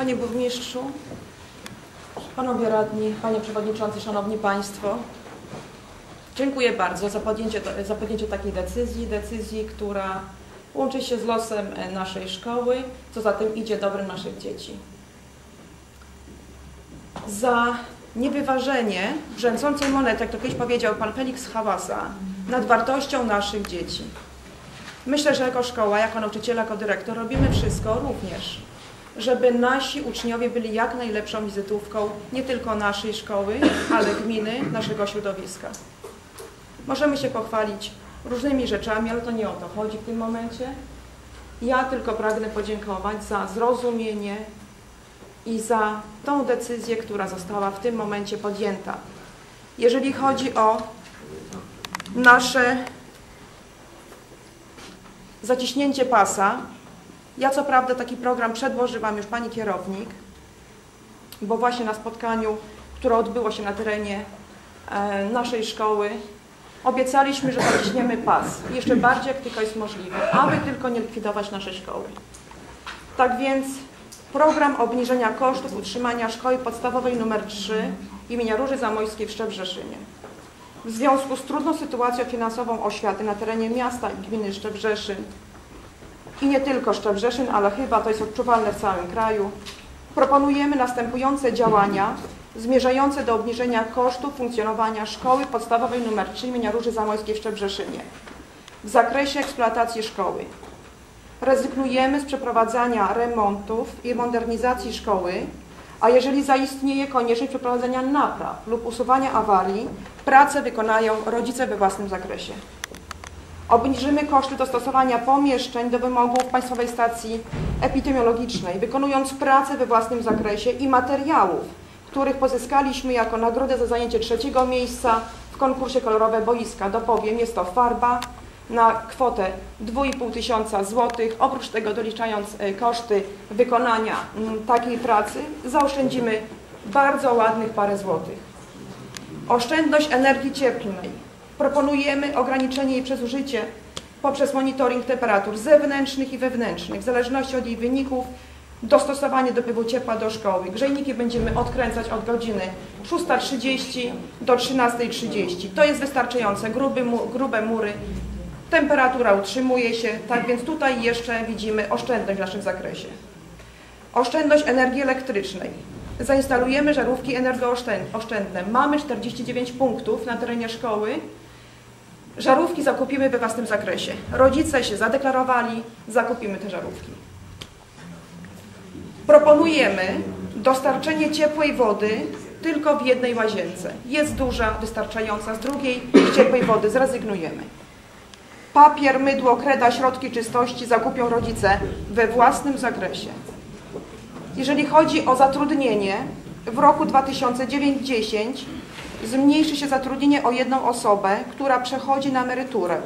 Panie Burmistrzu, Panowie Radni, Panie Przewodniczący, Szanowni Państwo. Dziękuję bardzo za podjęcie, za podjęcie takiej decyzji, decyzji, która łączy się z losem e, naszej szkoły, co za tym idzie dobrem naszych dzieci. Za niewyważenie brzęczącej monety, jak to kiedyś powiedział Pan Felix Hałasa, nad wartością naszych dzieci. Myślę, że jako szkoła, jako nauczyciel, jako dyrektor robimy wszystko również, żeby nasi uczniowie byli jak najlepszą wizytówką nie tylko naszej szkoły, ale gminy, naszego środowiska. Możemy się pochwalić różnymi rzeczami, ale to nie o to chodzi w tym momencie. Ja tylko pragnę podziękować za zrozumienie i za tą decyzję, która została w tym momencie podjęta. Jeżeli chodzi o nasze zaciśnięcie pasa, ja co prawda taki program przedłożyłam już Pani kierownik, bo właśnie na spotkaniu, które odbyło się na terenie e, naszej szkoły, obiecaliśmy, że zaciśniemy pas jeszcze bardziej jak tylko jest możliwe, aby tylko nie likwidować naszej szkoły. Tak więc program obniżenia kosztów utrzymania szkoły podstawowej nr 3 imienia Róży Zamojskiej w Szczebrzeszynie. W związku z trudną sytuacją finansową oświaty na terenie miasta i gminy Szczebrzeszyn i nie tylko Szczebrzeszyn, ale chyba to jest odczuwalne w całym kraju, proponujemy następujące działania zmierzające do obniżenia kosztów funkcjonowania szkoły podstawowej nr 3 imienia Róży Zamojskiej w Szczebrzeszynie w zakresie eksploatacji szkoły. Rezygnujemy z przeprowadzania remontów i modernizacji szkoły, a jeżeli zaistnieje konieczność przeprowadzenia napraw lub usuwania awarii, pracę wykonają rodzice we własnym zakresie. Obniżymy koszty dostosowania pomieszczeń do wymogów Państwowej Stacji Epidemiologicznej, wykonując pracę we własnym zakresie i materiałów, których pozyskaliśmy jako nagrodę za zajęcie trzeciego miejsca w konkursie Kolorowe Boiska. Dopowiem, jest to farba na kwotę 2,5 tysiąca złotych. Oprócz tego doliczając e, koszty wykonania takiej pracy zaoszczędzimy bardzo ładnych parę złotych. Oszczędność energii cieplnej. Proponujemy ograniczenie jej przez użycie poprzez monitoring temperatur zewnętrznych i wewnętrznych w zależności od jej wyników dostosowanie dopływu ciepła do szkoły. Grzejniki będziemy odkręcać od godziny 6.30 do 13.30. To jest wystarczające, Gruby, grube mury, temperatura utrzymuje się, tak więc tutaj jeszcze widzimy oszczędność w naszym zakresie. Oszczędność energii elektrycznej. Zainstalujemy żarówki energooszczędne. Mamy 49 punktów na terenie szkoły. Żarówki zakupimy we własnym zakresie. Rodzice się zadeklarowali, zakupimy te żarówki. Proponujemy dostarczenie ciepłej wody tylko w jednej łazience. Jest duża, wystarczająca, z drugiej ciepłej wody zrezygnujemy. Papier, mydło, kreda, środki czystości zakupią rodzice we własnym zakresie. Jeżeli chodzi o zatrudnienie, w roku 2009-10 zmniejszy się zatrudnienie o jedną osobę, która przechodzi na emeryturę.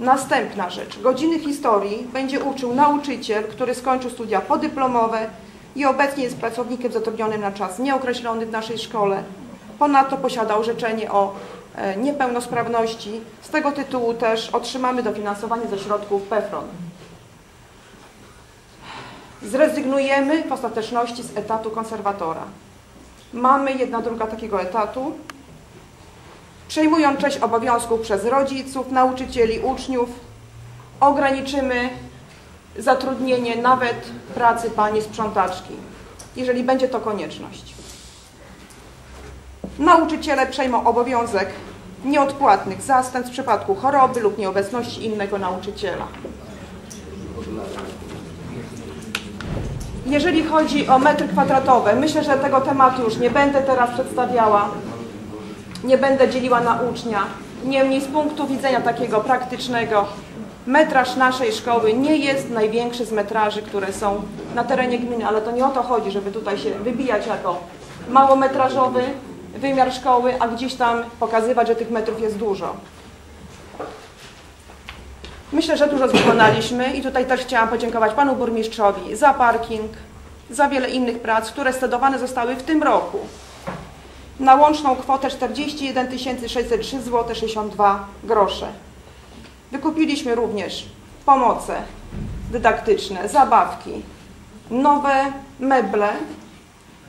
Następna rzecz. Godziny historii będzie uczył nauczyciel, który skończył studia podyplomowe i obecnie jest pracownikiem zatrudnionym na czas nieokreślony w naszej szkole. Ponadto posiada orzeczenie o e, niepełnosprawności. Z tego tytułu też otrzymamy dofinansowanie ze środków PEFRON. Zrezygnujemy w ostateczności z etatu konserwatora. Mamy jedna druga takiego etatu. Przejmują część obowiązków przez rodziców, nauczycieli, uczniów. Ograniczymy zatrudnienie nawet pracy pani sprzątaczki, jeżeli będzie to konieczność. Nauczyciele przejmą obowiązek nieodpłatnych zastępstw w przypadku choroby lub nieobecności innego nauczyciela. Jeżeli chodzi o metry kwadratowe, myślę, że tego tematu już nie będę teraz przedstawiała, nie będę dzieliła na ucznia. Niemniej z punktu widzenia takiego praktycznego metraż naszej szkoły nie jest największy z metraży, które są na terenie gminy, ale to nie o to chodzi, żeby tutaj się wybijać jako małometrażowy wymiar szkoły, a gdzieś tam pokazywać, że tych metrów jest dużo. Myślę, że dużo wykonaliśmy i tutaj też chciałam podziękować panu burmistrzowi za parking, za wiele innych prac, które stedowane zostały w tym roku na łączną kwotę 41 603 zł 62 grosze. Wykupiliśmy również pomoce dydaktyczne, zabawki, nowe meble,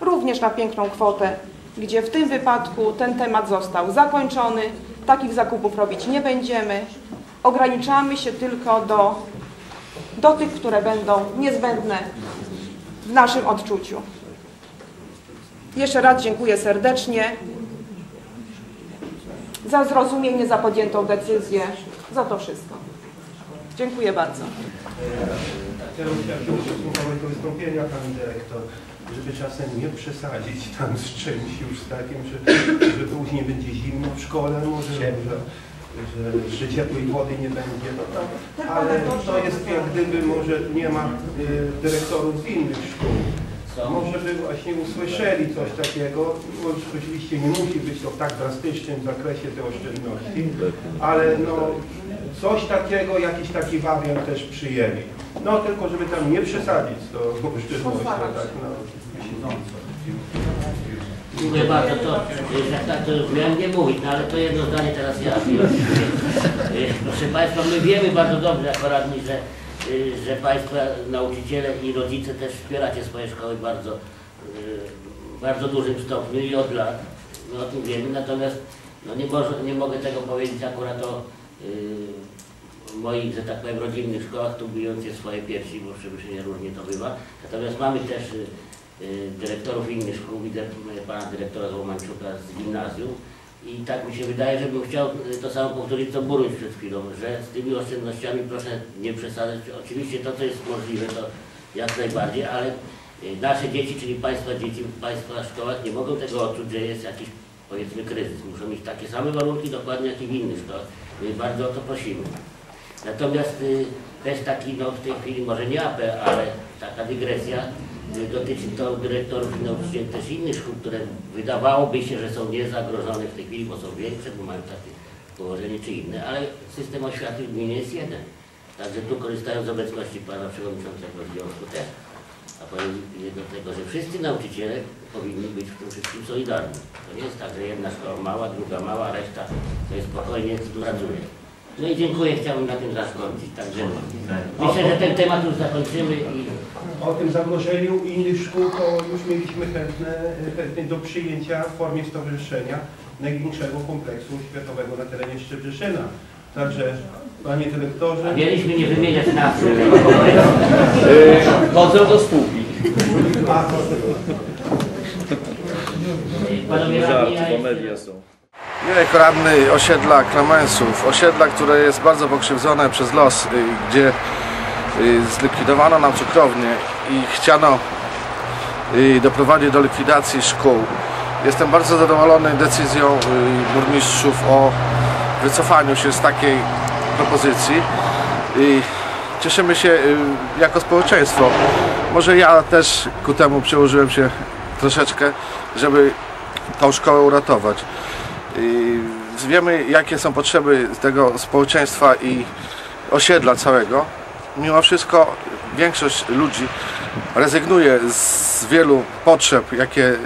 również na piękną kwotę, gdzie w tym wypadku ten temat został zakończony. Takich zakupów robić nie będziemy. Ograniczamy się tylko do, do tych, które będą niezbędne w naszym odczuciu. Jeszcze raz dziękuję serdecznie za zrozumienie, za podjętą decyzję, za to wszystko. Dziękuję bardzo. Ja bym chciał się słuchać do wystąpienia pani dyrektor, żeby czasem nie przesadzić tam z czymś już z takim, że, że później będzie zimno w szkole może, że, że, że ciepłej wody nie będzie. No to, ale to jest jak gdyby może nie ma y, dyrektorów z innych szkół. Może by właśnie usłyszeli coś takiego, bo oczywiście nie musi być to w tak drastycznym zakresie te oszczędności, ale no coś takiego, jakiś taki wariant też przyjęli. No tylko żeby tam nie przesadzić z tą oszczędnością, tak no. Dziękuję bardzo. To, jak tak to już miałem nie mówić, no ale to jedno zdanie teraz ja. Y, Proszę Państwa, my wiemy bardzo dobrze jako radni, że, że Państwo nauczyciele i rodzice też wspieracie swoje szkoły bardzo, y, w bardzo dużym stopniu i od lat. My o tym wiemy, natomiast no nie, może, nie mogę tego powiedzieć akurat o y, moich, że tak powiem, rodzinnych szkołach, tu bijąc swoje piersi, bo w Przemyszynie różnie to bywa. Natomiast mamy też y, y, dyrektorów innych szkół, widzę y, pana dyrektora z Łomańczuka z gimnazjum i tak mi się wydaje, że bym chciał y, to samo powtórzyć, co Buruś przed chwilą, że z tymi oszczędnościami proszę nie przesadzać. Oczywiście to, co jest możliwe, to jak najbardziej, ale y, nasze dzieci, czyli Państwa dzieci Państwa szkołach nie mogą tego odczuć, że jest jakiś powiedzmy kryzys. Muszą mieć takie same warunki dokładnie jak i w innych szkołach. My bardzo o to prosimy. Natomiast y, też taki, no w tej chwili może nie apel, ale taka dygresja dotyczy to dyrektorów i nauczycieli też innych szkół, które wydawałoby się, że są niezagrożone w tej chwili, bo są większe, bo mają takie położenie czy inne, ale system oświaty w gminie jest jeden. Także tu korzystając z obecności pana przewodniczącego związku też, apeluję do tego, że wszyscy nauczyciele powinni być w tym wszystkim solidarni. To nie jest tak, że jedna szkoła mała, druga mała, reszta sobie spokojnie pracuje. No i dziękuję, chciałbym na tym zakończyć. Także myślę, że ten temat już zakończymy i O tym zagrożeniu innych szkół to już mieliśmy chętne, chętne do przyjęcia w formie stowarzyszenia największego kompleksu oświatowego na terenie Szczebrzeszyna. Także panie dyrektorze, a mieliśmy nie wymieniać nazwy. Chodzę do spółki. a, Panowie radni, ja Żart, są. Ja jako radny osiedla Klamensów, osiedla, które jest bardzo pokrzywdzone przez los, y, gdzie zlikwidowano nam cukrownię i chciano y, doprowadzić do likwidacji szkół. Jestem bardzo zadowolony decyzją y, burmistrzów o wycofaniu się z takiej propozycji. Cieszymy się y, jako społeczeństwo. Może ja też ku temu przyłożyłem się troszeczkę, żeby tą szkołę uratować. Wiemy, jakie są potrzeby tego społeczeństwa i osiedla całego. Mimo wszystko większość ludzi rezygnuje z wielu potrzeb, jakie y,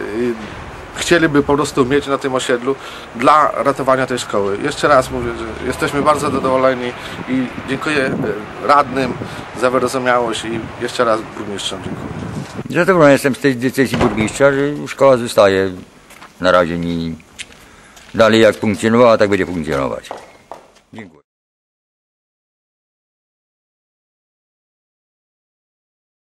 chcieliby po prostu mieć na tym osiedlu dla ratowania tej szkoły. Jeszcze raz mówię, że jesteśmy bardzo zadowoleni i dziękuję y, radnym za wyrozumiałość i jeszcze raz burmistrzom dziękuję. Zadowolony jestem z tej decyzji burmistrza, że szkoła zostaje na razie i dalej jak funkcjonowała, tak będzie funkcjonować.